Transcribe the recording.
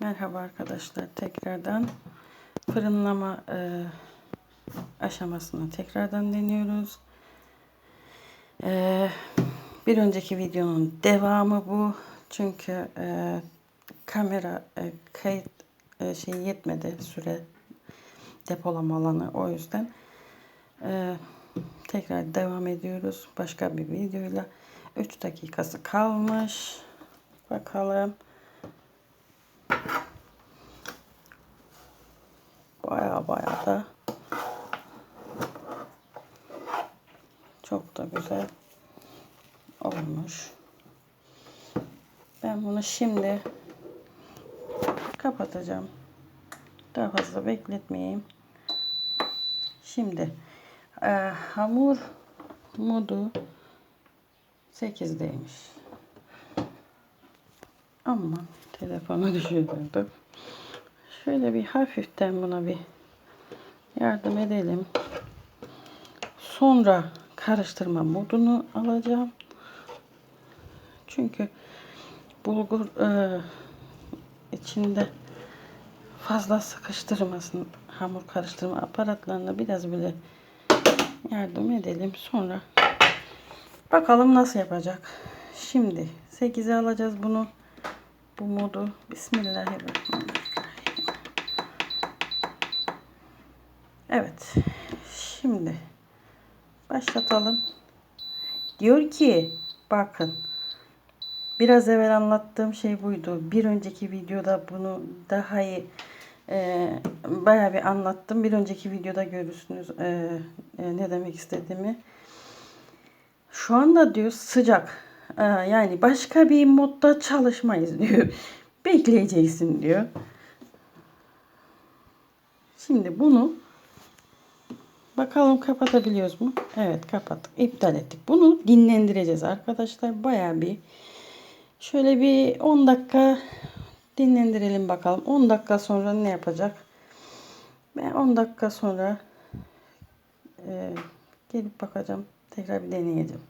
Merhaba arkadaşlar tekrardan fırınlama e, aşamasını tekrardan deniyoruz. E, bir önceki videonun devamı bu. Çünkü e, kamera e, kayıt e, şey yetmedi süre depolama alanı o yüzden e, tekrar devam ediyoruz başka bir videoyla 3 dakikası kalmış bakalım baya baya da çok da güzel olmuş. Ben bunu şimdi kapatacağım. Daha fazla bekletmeyeyim. Şimdi e, hamur modu 8'deymiş ama telefonu düşürdüm şöyle bir hafiften buna bir yardım edelim. Sonra karıştırma modunu alacağım. Çünkü bulgur e, içinde fazla sıkıştırmasın hamur karıştırma aparatlarına biraz bile yardım edelim. Sonra bakalım nasıl yapacak. Şimdi 8'e alacağız bunu. Bu modu. Bismillahirrahmanirrahim Evet şimdi başlatalım diyor ki bakın Biraz evvel anlattığım şey buydu. Bir önceki videoda bunu daha iyi e, bayağı bir anlattım. Bir önceki videoda görürsünüz e, e, ne demek istediğimi. Şu anda diyor sıcak. E, yani başka bir modda çalışmayız diyor. Bekleyeceksin diyor. Şimdi bunu bakalım kapatabiliyoruz mu? Evet kapattık. İptal ettik. Bunu dinlendireceğiz arkadaşlar. Bayağı bir Şöyle bir 10 dakika dinlendirelim bakalım. 10 dakika sonra ne yapacak? Ben 10 dakika sonra e, gelip bakacağım. Tekrar bir deneyeceğim.